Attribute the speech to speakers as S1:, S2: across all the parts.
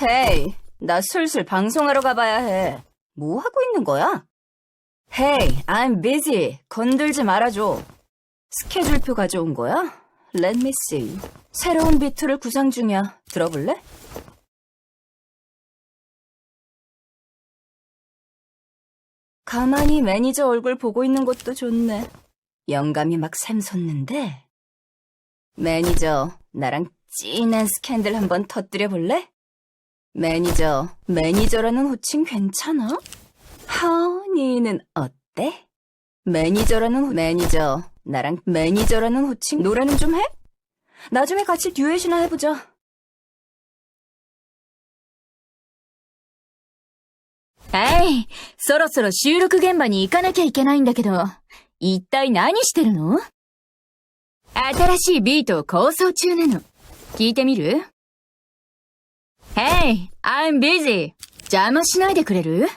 S1: 헤이, 나 슬슬 방송하러 가봐야 해. 뭐 하고 있는 거야? 헤이, I'm busy. 건들지 말아줘. 스케줄표 가져온 거야? Let me see. 새로운 비트를 구상 중이야. 들어볼래? 가만히 매니저 얼굴 보고 있는 것도 좋네. 영감이 막 샘솟는데. 매니저, 나랑 찐한 스캔들 한번 터뜨려 볼래? 매니저, 매니저라는 호칭 괜찮아? 하니는 어때? 매니저라는 호... 매니저, 나랑 매니저라는 호칭 노래는 좀 해? 나중에 같이 듀엣이나 해보자.
S2: はい。そろそろ収録現場に行かなきゃいけないんだけど、一体何してるの新しいビートを構想中なの。聞いてみる ?Hey, I'm busy. 邪魔しないでくれる？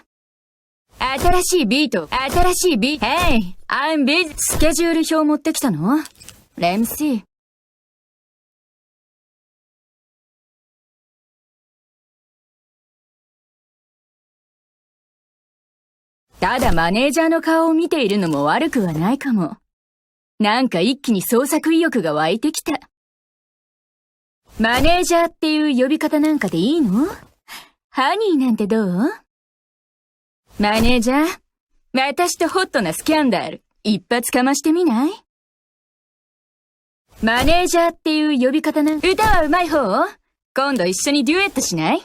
S2: 新しいビート、新しいビート。Hey, I'm busy. スケジュール表持ってきたの ?Let me see. ただマネージャーの顔を見ているのも悪くはないかも。なんか一気に創作意欲が湧いてきた。マネージャーっていう呼び方なんかでいいの？ハニーなんてどう？マネージャー、私とホットなスキャンダル、一発かましてみない？マネージャーっていう呼び方なん、歌は上手い方？今度一緒にデュエットしない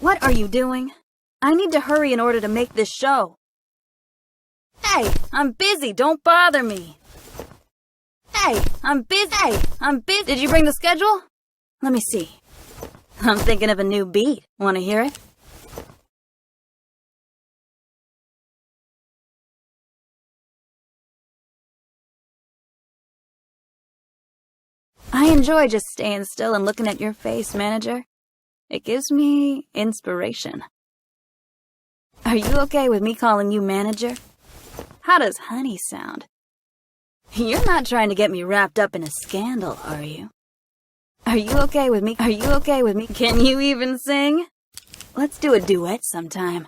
S3: ？What are you doing? I need to hurry in order to make this show. Hey, I'm busy. Don't bother me. Hey, I'm busy. Hey, I'm busy. Did you bring the schedule? Let me see. I'm thinking of a new beat. Want to hear it? I enjoy just staying still and looking at your face, manager. It gives me inspiration. Are you okay with me calling you manager? How does honey sound? You're not trying to get me wrapped up in a scandal, are you? Are you okay with me? Are you okay with me? Can you even sing? Let's do a duet sometime.